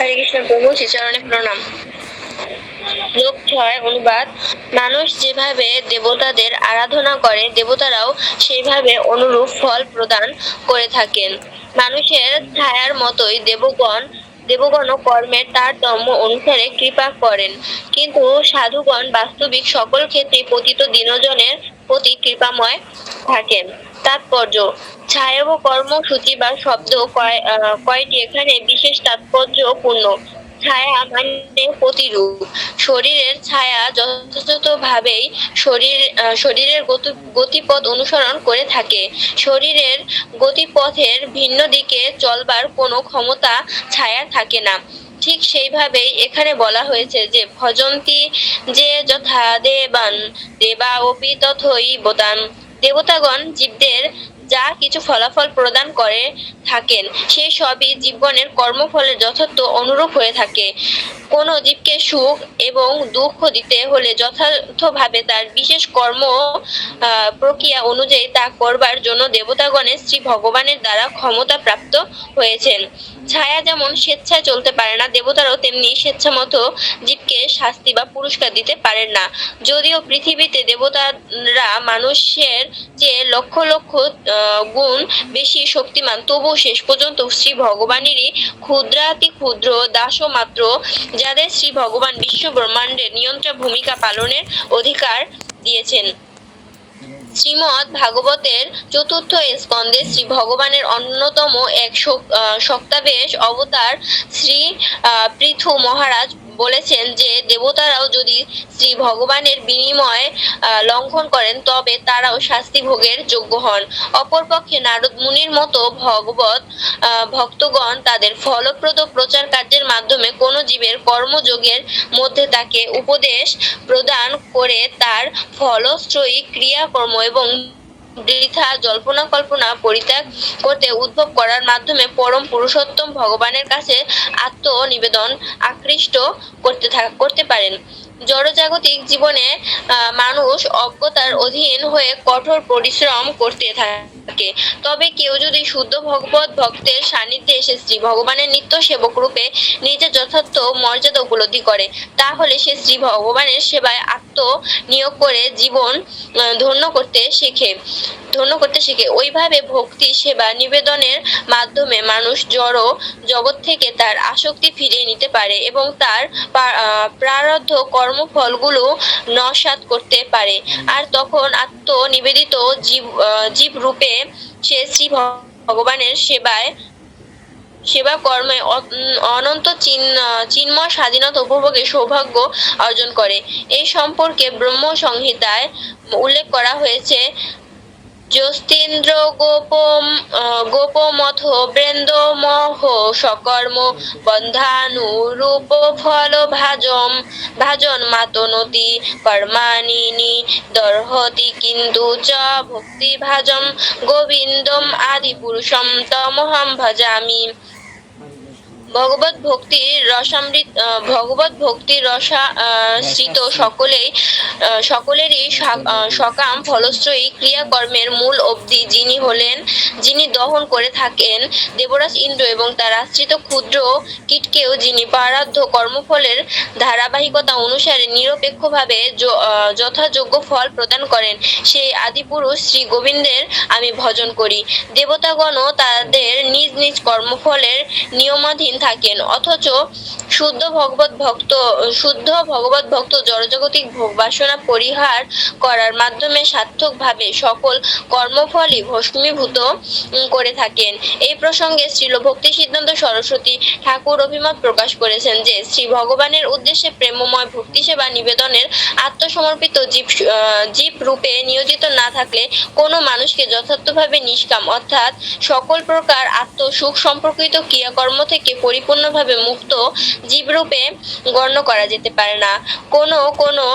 হরে কৃষ্ণ প্রভু শ্রীচরণে প্রণাম। লোক অনুবাদ। মানুষ যেভাবে দেবতাদের আরাধনা করে, দেবতারাও সেইভাবে অনুরূপ ফল প্রদান করে থাকেন। মানুষের ছায়ার মতোই দেবগণ দেবগণ কর্মের তারতম্য অনুসারে কৃপা করেন। কিন্তু সাধুগণ বাস্তবিক সকল ক্ষেত্রে পতিত দিনজনের প্রতি কৃপাময় থাকেন। তাৎপর্য ছায়া ও কর্মসূচি বা শব্দ কয়টি এখানে বিশেষ তাৎপর্যপূর্ণ? ছায়া মানে প্রতিরূপ। শরীরের ছায়া যথাযথভাবেই শরীর শরীরের গতিপথ অনুসরণ করে থাকে। শরীরের গতিপথের ভিন্ন দিকে চলবার কোনো ক্ষমতা ছায়ার থাকে না। ঠিক সেইভাবেই এখানে বলা হয়েছে যে, ভজন্তি যে যথা দেবান দেবা অপি তথই দেবতাগণ জীবদের যা কিছু ফলাফল প্রদান করে থাকেন সেই সবই জীবনের কর্মফলের যথার্থ অনুরূপ হয়ে থাকে। কোন জীবকে সুখ এবং দুঃখ দিতে হলে যথার্থভাবে তার বিশেষ কর্ম প্রক্রিয়া অনুযায়ী তা করবার জন্য দেবতাগণের শ্রী ভগবানের দ্বারা ক্ষমতা প্রাপ্ত হয়েছেন। ছায়া যেমন স্বেচ্ছায় চলতে পারে না, দেবতারাও তেমনি স্বেচ্ছা মতো জীবকে শাস্তি বা পুরস্কার দিতে পারেন না। যদিও পৃথিবীতে দেবতারা মানুষের যে লক্ষ লক্ষ গুণ বেশি শক্তিমান। তবু শেষ পর্যন্ত শ্রী ভগবানেরই ক্ষুদ্রাতি ক্ষুদ্র দাস মাত্র যাদের শ্রী ভগবান বিশ্ব ব্রহ্মাণ্ডের নিয়ন্ত্রণ ভূমিকা পালনের অধিকার দিয়েছেন। শ্রীমৎ ভাগবতের চতুর্থ স্কন্ধে শ্রী ভগবানের অন্যতম এক শক- শক্তাবেশ অবতার শ্রী পৃথু মহারাজ বলেছেন যে দেবতারাও যদি শ্রী ভগবানের বিনিময় লঙ্ঘন করেন, তবে তারাও শাস্তি ভোগের যোগ্য হন। অপরপক্ষে নারদ মুনির মতো ভগবত ভক্তগণ তাদের ফলপ্রদ প্রচার কার্যের মাধ্যমে কোন জীবের কর্মযোগের মধ্যে তাকে উপদেশ প্রদান করে তার ফলশ্রয়ী ক্রিয়াকর্ম এবং বৃথা জল্পনা কল্পনা, পরিত্যাগ করতে উদ্ভব করার মাধ্যমে পরম পুরুষোত্তম ভগবানের কাছে আত্মনিবেদন আকৃষ্ট করতে করতে পারেন। জড়জাগতিক জীবনে মানুষ অজ্ঞতার অধীন হয়ে কঠোর পরিশ্রম করতে থাকে। তবে কেউ যদি শুদ্ধ ভগবত ভক্তের সান্নিধ্যে এসে শ্রী ভগবানের নিত্য সেবক রূপে নিজের যথার্থ মর্যাদা উপলব্ধি করে, তাহলে সে শ্রী ভগবানের সেবায় আত্ম নিয়োগ করে জীবন ধন্য করতে শেখে, ধন্য করতে শেখে। ওইভাবে ভক্তি, সেবা, নিবেদনের মাধ্যমে মানুষ জড় জগৎ থেকে তার আসক্তি ফিরিয়ে নিতে পারে এবং তার প্রারব্ধ কর্মফলগুলো নস্বাত করতে পারে। আর তখন আত্মনিবেদিত জীব জীব রূপে সে শ্রী ভগবানের সেবায় সেবা কর্মে অনন্ত চিন- চিন্ময় স্বাধীনতা উপভোগে সৌভাগ্য অর্জন করে। এই সম্পর্কে ব্রহ্ম সংহিতায় উল্লেখ করা হয়েছে যস্তেন্দ্র আহ, গোপমথ বৃন্দমহ সকর্ম বন্ধানুরূপ ফল ভাজম ভাজন মাতনতি কর্মাণি দর্হতি কিন্তু চ ভক্তি ভাজম গোবিন্দম আদি পুরুষম তমহম ভজামি। ভগবত ভক্তির রসামৃত ভগবত ভক্তির রসা শ্রিত সকলেই সকলেরই সকাম ফলশ্রয়ী ক্রিয়াকর্মের মূল অবধি যিনি হলেন, যিনি দহন করে থাকেন দেবরাজ ইন্দ্র এবং তার আশ্রিত ক্ষুদ্র কীটকেও যিনি পারাধ্য কর্মফলের ধারাবাহিকতা অনুসারে নিরপেক্ষভাবে যথাযোগ্য ফল প্রদান করেন, সেই আদিপুরুষ শ্রী গোবিন্দের আমি ভজন করি। দেবতাগণও তাদের নিজ নিজ কর্মফলের নিয়মাধীন থাকেন। অথচ শুদ্ধ ভগবত ভক্ত, শুদ্ধ ভগবত ভক্ত জড়জাগতিক ভোগ বাসনা পরিহার করার মাধ্যমে সার্থকভাবে সকল কর্মফলই ভস্মীভূত করে থাকেন। এই প্রসঙ্গে শ্রীল ভক্তি সিদ্ধান্ত সরস্বতী ঠাকুর অভিমত প্রকাশ করেছেন যে, শ্রী ভগবানের উদ্দেশ্যে প্রেমময় ভক্তি সেবা নিবেদনের আত্মসমর্পিত জীব জীব রূপে নিয়োজিত না থাকলে কোনো মানুষকে যথার্থভাবে নিষ্কাম, অর্থাৎ সকল প্রকার আত্মসুখ সম্পর্কিত ক্রিয়াকর্ম থেকে পরিপূর্ণভাবে মুক্ত জীবরূপে গণ্য করা যেতে পারে না। কোনো কোনো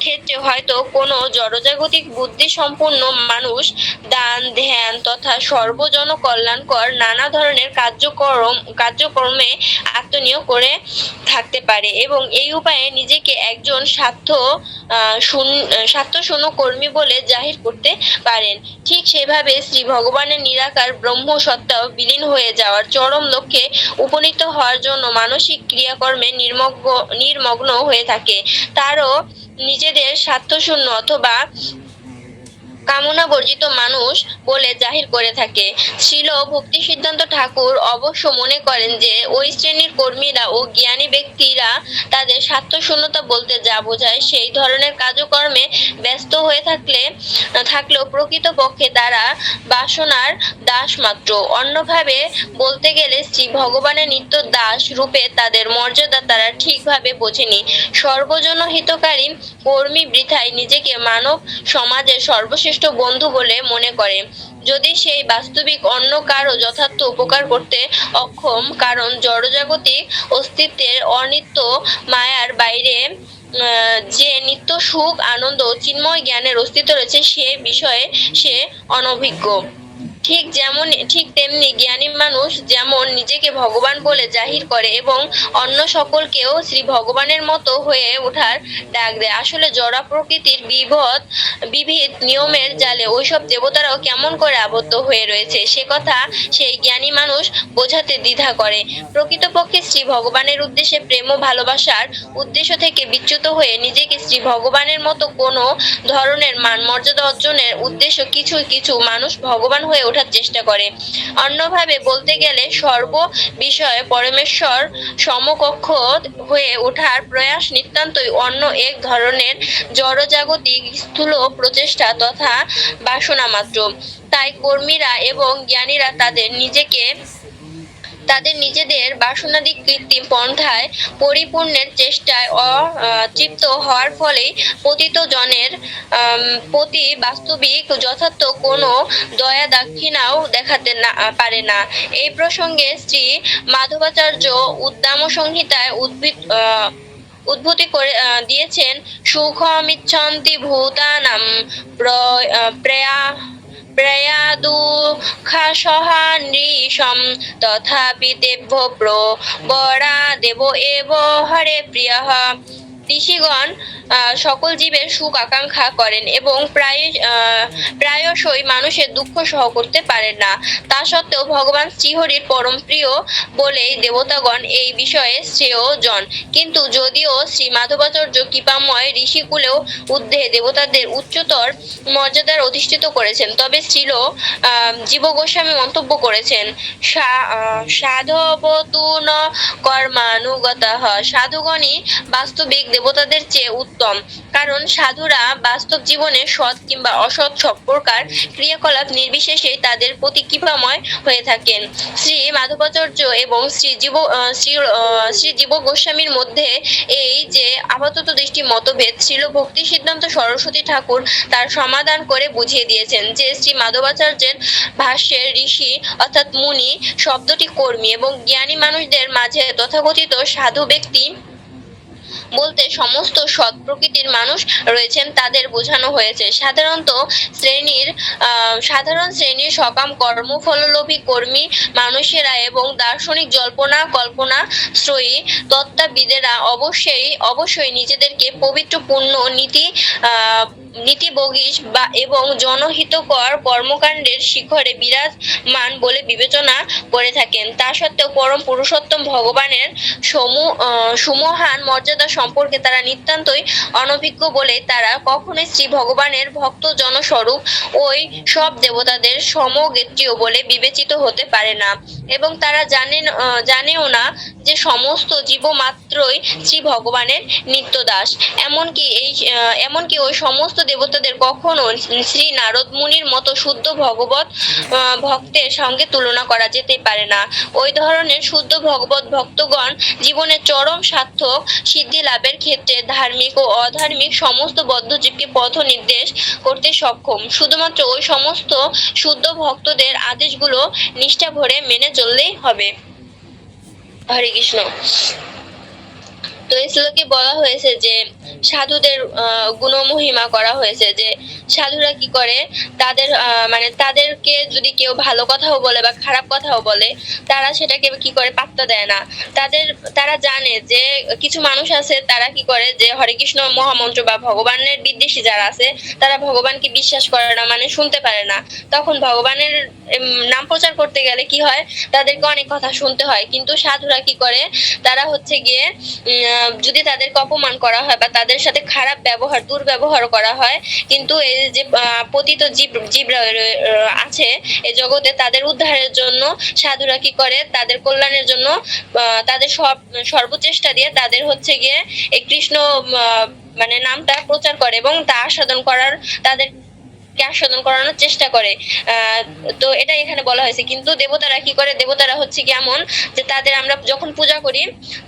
ক্ষেত্রে হয়তো কোনো জড়জাগতিক বুদ্ধি সম্পন্ন মানুষ দান, ধ্যান তথা সর্বজন কল্যাণকর নানা ধরনের কার্যক্রম, কার্যক্রমে আত্মনিয়োগ করে থাকতে পারে এবং এই উপায়ে নিজেকে একজন স্বার্থ স্বার্থ শূন্য কর্মী বলে জাহির করতে পারেন। ঠিক সেভাবে শ্রী ভগবানের নিরাকার ব্রহ্ম সত্তাও বিলীন হয়ে যাওয়ার চরম লক্ষ্যে উপনীত হওয়ার জন্য মানসিক ক্রিয়াকর্মে নির্মগ্ন নির্মগ্ন হয়ে থাকে। তারও নিজেদের স্বার্থশূন্য অথবা কামনা বর্জিত মানুষ বলে জাহির করে থাকে। শিল ভক্তি সিদ্ধান্ত ঠাকুর অবশ্য মনে করেন যে, ওই শ্রেণির কর্মীরা ও জ্ঞানী ব্যক্তিরা তাদের স্বার্থশূন্যতা বলতে যা বোঝায় সেই ধরনের কাজকর্মে ব্যস্ত হয়ে থাকলে, থাকলেও প্রকৃতপক্ষে তারা বাসনার দাস মাত্র। অন্যভাবে বলতে গেলে শ্রী ভগবানের নিত্য দাস রূপে তাদের মর্যাদা তারা ঠিকভাবে বোঝেনি। সর্বজন হিতকারী কর্মী বৃথায় নিজেকে মানব সমাজের সর্বশ্রেষ্ঠ বন্ধু বলে মনে করে। যদি সেই বাস্তবিক অন্য কারও যথার্থ উপকার করতে অক্ষম, কারণ জড়জাগতিক অস্তিত্বের অনিত্য মায়ার বাইরে যে নিত্য সুখ, আনন্দ চিন্ময় জ্ঞানের অস্তিত্ব রয়েছে, সে বিষয়ে সে অনভিজ্ঞ। ঠিক যেমন ঠিক তেমনি জ্ঞানী মানুষ যেমন নিজেকে ভগবান বলে জাহির করে এবং অন্য সকলকেও শ্রী ভগবানের মতো হয়ে ওঠার ডাক দেয়। আসলে জড়া প্রকৃতির বিভদ বিবিধ নিয়মের জালে ওইসব দেবতারাও কেমন করে আবদ্ধ হয়ে রয়েছে? সে কথা সেই জ্ঞানী মানুষ বোঝাতে দ্বিধা করে। প্রকৃতপক্ষে শ্রী ভগবানের উদ্দেশ্যে প্রেম ও ভালোবাসার উদ্দেশ্য থেকে বিচ্যুত হয়ে নিজেকে শ্রী ভগবানের মতো কোনো ধরনের মান মর্যাদা অর্জনের উদ্দেশ্য কিছু কিছু মানুষ ভগবান হয়ে ওঠার চেষ্টা করে। অন্যভাবে বলতে গেলে সর্ব বিষয়ে পরমেশ্বর সমকক্ষ হয়ে ওঠার প্রয়াস নিতান্তই অন্য এক ধরনের জড়জাগতিক স্থূল প্রচেষ্টা তথা বাসনা মাত্র। তাই কর্মীরা এবং জ্ঞানীরা তাদের নিজেকে তাদের নিজেদের বাসনাদি কৃত্রিম পন্থায় পরিপূর্ণের চেষ্টায় অতৃপ্ত হওয়ার ফলেই পতিত জনের প্রতি বাস্তবিক যথার্থ কোনো দয়া দাক্ষিণাও দেখাতে না, পারে না। এই প্রসঙ্গে শ্রী মাধবাচার্য উদ্দাম সংহিতায় উদ্ভিদ উদ্ভূতি করে দিয়েছেন, সুখমিচ্ছন্তি ভূতানাম প্র- আহ, প্রেয়া তথাপি দেব্য প্র বরা দেব এব হরে প্রিয় ঋষিগণ সকল জীবের সুখ আকাঙ্ক্ষা করেন এবং প্রায় প্রায়শই মানুষের দুঃখ সহ করতে পারেন না। তা সত্ত্বেও ভগবান শ্রীহরির পরম প্রিয় বলেই দেবতাগণ এই বিষয়ে শ্রেয় জন কিন্তু যদিও শ্রী মাধবাচার্য কৃপাময় ঋষিকুলেও ঊর্ধ্বে দেবতাদের উচ্চতর মর্যাদার অধিষ্ঠিত করেছেন তবে ছিল আহ, জীব গোস্বামী মন্তব্য করেছেন সা- আহ, সাধবতু ন কর্মানুগতঃ। সাধুগণই বাস্তবিক দেবতাদের চেয়ে উত্তম। কারণ সাধুরা বাস্তব জীবনে সৎ কিংবা অসৎ সব প্রকার ক্রিয়াকলাপ নির্বিশেষে তাদের প্রতি কৃপাময় হয়ে থাকেন। শ্রী মাধবাচার্য এবং শ্রী জীব শ্রী শ্রী জীব গোস্বামীর মধ্যে এই যে আপাতত দৃষ্টি মতভেদ ছিল, ভক্তি সিদ্ধান্ত সরস্বতী ঠাকুর তার সমাধান করে বুঝিয়ে দিয়েছেন যে শ্রী মাধবাচার্যের ভাষ্যের ঋষি অর্থাৎ মুনি শব্দটি কর্মী এবং জ্ঞানী মানুষদের মাঝে তথাকথিত সাধু ব্যক্তি বলতে সমস্ত সৎ প্রকৃতির মানুষ রয়েছেন, তাদের বোঝানো হয়েছে। সাধারণত শ্রেণির সাধারণ শ্রেণির সকাম কর্মফললোভী কর্মী মানুষেরা এবং দার্শনিক জল্পনা কল্পনা শ্রয়ী তত্ত্বাবিদেরা অবশ্যই অবশ্যই নিজেদেরকে পবিত্র পূর্ণ নীতি আহ, নীতিবগিস বা এবং জনহিতকর কর্মকাণ্ডের শিখরে বিরাজমান বলে বিবেচনা করে থাকেন। তা সত্ত্বেও পরম পুরুষোত্তম ভগবানের সুমহান মর্যাদা সম্পর্কে তারা নিতান্তই অনভিজ্ঞ বলে তারা কখনোই শ্রী ভগবানের ভক্ত জনস্বরূপ ওই সব দেবতাদের সমগেত্রীয় বলে বিবেচিত হতে পারে না। এবং তারা জানেন জানেও না যে সমস্ত জীব মাত্রই শ্রী ভগবানের নিত্য দাস এমনকি এই এমনকি ওই সমস্ত দেবতাদের কখনো শ্রী নারদ মুনির মতো শুদ্ধ ভগবত ভক্তের সঙ্গে তুলনা করা যেতে পারে না। ওই ধরনের শুদ্ধ ভগবত ভক্তগণ জীবনের চরম সার্থক সিদ্ধি লাভের ক্ষেত্রে ধার্মিক ও অধার্মিক সমস্ত বদ্ধজীবকে পথ নির্দেশ করতে সক্ষম। শুধুমাত্র ওই সমস্ত শুদ্ধ ভক্তদের আদেশগুলো নিষ্ঠা ভরে মেনে চললেই হবে। হরে কৃষ্ণ। তো এই শ্লোকে বলা হয়েছে যে সাধুদের গুণমহিমা করা হয়েছে যে সাধুরা কি করে? তাদের মানে তাদেরকে যদি কেউ ভালো কথাও বলে বা খারাপ কথাও বলে, তারা সেটাকে কি করে? পাত্তা দেয় না। তাদের, তারা জানে যে কিছু মানুষ আছে, তারা কি করে? যে হরে কৃষ্ণ মহামন্ত্র বা ভগবানের বিদ্বেষী যারা আছে, তারা ভগবানকে বিশ্বাস করে না মানে শুনতে পারে না। তখন ভগবানের নাম প্রচার করতে গেলে কি হয়? তাদেরকে অনেক কথা শুনতে হয়। কিন্তু সাধুরা কি করে? তারা হচ্ছে গিয়ে যদি তাদেরকে অপমান করা হয় বা তাদের সাথে খারাপ ব্যবহার, দুর্ব্যবহার করা হয়, কিন্তু এই যে পতিত জীব জীবরা আছে, এই জগতে তাদের উদ্ধারের জন্য সাধুরা কি করে? তাদের কল্যাণের জন্য তাদের সব, সর্বচেষ্টা দিয়ে তাদের হচ্ছে গিয়ে এই কৃষ্ণ মানে নামটা প্রচার করে এবং তা আস্বাদন করার তাদের কে আস্বাদন করানোর চেষ্টা করে। তো এটা এখানে বলা হয়েছে। কিন্তু দেবতারা কি করে? দেবতারা হচ্ছে কি এমন যে তাদের আমরা যখন পূজা করি,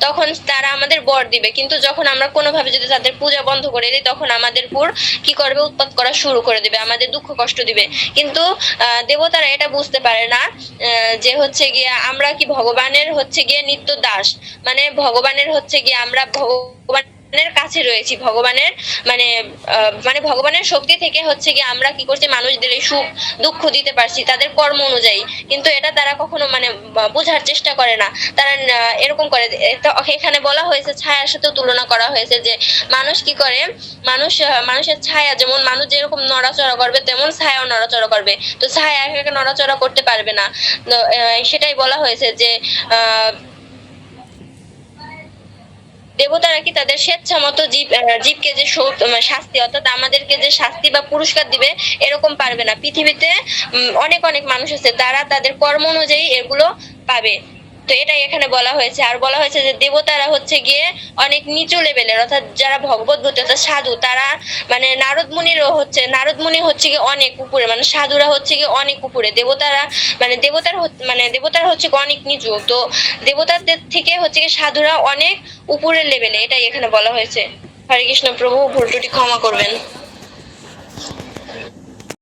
তখন তারা আমাদের বর দিবে। কিন্তু যখন আমরা কোনোভাবে যদি তাদের পূজা বন্ধ করে দিই, তখন আমাদের উপর কি করবে? উৎপাত করা শুরু করে দিবে, আমাদের দুঃখ কষ্ট দিবে। কিন্তু দেবতারা এটা বুঝতে পারে না যে হচ্ছে গিয়ে আমরা কি ভগবানের হচ্ছে গিয়ে নিত্য দাস? মানে ভগবানের হচ্ছে গিয়ে আমরা ভগবান ভগবানের কাছে রয়েছি, ভগবানের মানে মানে ভগবানের শক্তি থেকে হচ্ছে কি আমরা কি করছি, মানুষদের এই সুখ দুঃখ দিতে পারছি, তাদের কর্ম অনুযায়ী। কিন্তু এটা তারা কখনো মানে বোঝার চেষ্টা করে না। তারা এরকম করে। এখানে বলা হয়েছে ছায়ার সাথে তুলনা করা হয়েছে যে, মানুষ কি করে, মানুষ মানুষের ছায়া, যেমন মানুষ যেরকম নড়াচড়া করবে, তেমন ছায়াও নড়াচড়া করবে। তো ছায়া একা নড়াচড়া করতে পারবে না। সেটাই বলা হয়েছে যে, আহ দেবতারা কি তাদের স্বেচ্ছা মতো জীব জীবকে যে শাস্তি, অর্থাৎ আমাদেরকে যে শাস্তি বা পুরস্কার দিবে, এরকম পারবে না। পৃথিবীতে অনেক অনেক মানুষ আছে, তারা তাদের কর্ম অনুযায়ী এগুলো পাবে। তো এটাই এখানে বলা হয়েছে। আর বলা হয়েছে যে দেবতারা হচ্ছে গিয়ে অনেক নিচু লেভেলের অর্থাৎ যারা ভগবত ভূত অর্থাৎ সাধু, তারা মানে নারদ মুনিরও হচ্ছে, নারদ মুনি হচ্ছে গিয়ে অনেক উপরে মানে সাধুরা হচ্ছে গিয়ে অনেক উপরে। দেবতারা মানে দেবতার মানে দেবতারা হচ্ছে অনেক নিচু। তো দেবতাদের থেকে হচ্ছে গিয়ে সাধুরা অনেক উপরের লেভেলে এটাই এখানে বলা হয়েছে। হরে কৃষ্ণ প্রভু, ভুল ক্ষমা করবেন।